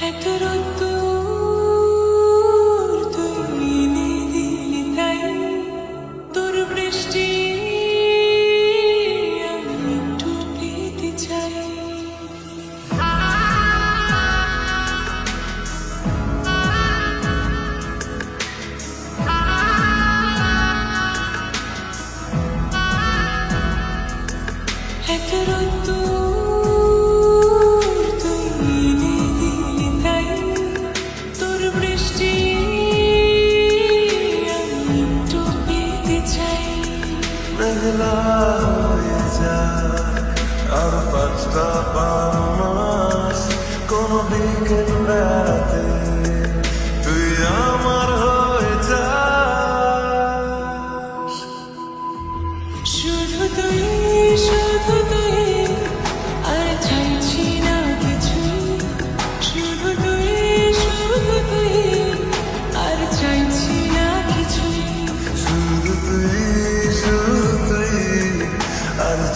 E tu tu মেঘলা হয়ে যায় আর পাঁচটা বারো মাস কোনো বিকেল বেড়াতে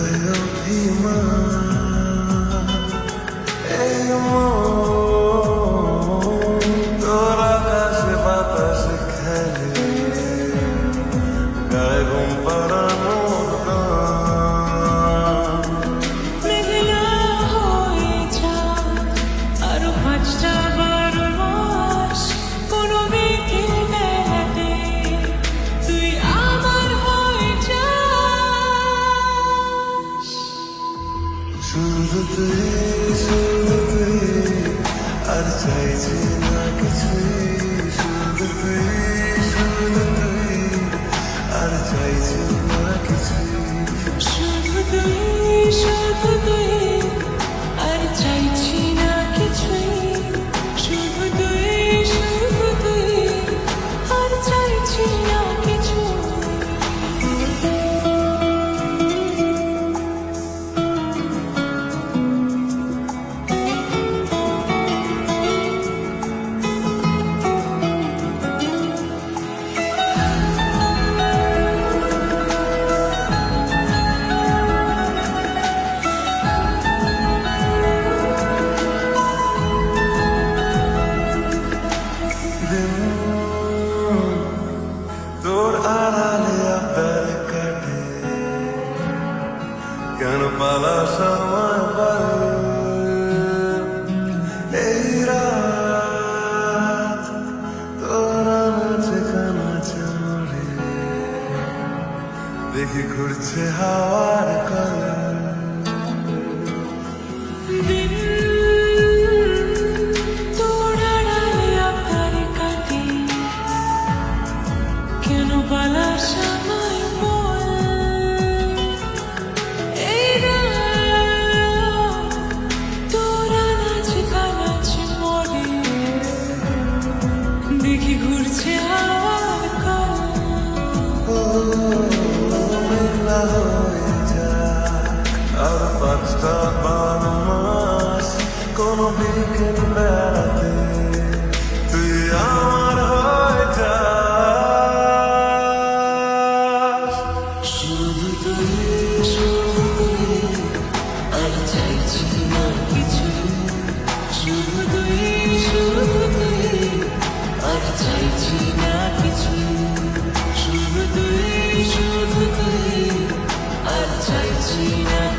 will be mine. শুধু তুই শুধু তুই আর চাইছি ঘুরছে হাওয়া। বিকেল বেলাতে তুই আমার হয়ে যাস শুধু তুই শুধু তুই আর চাইছি না কিছু শুধু তুই শুধু তুই আর চাইছি না কিছু শুধু তুই শুধু তুই আর চাইছি না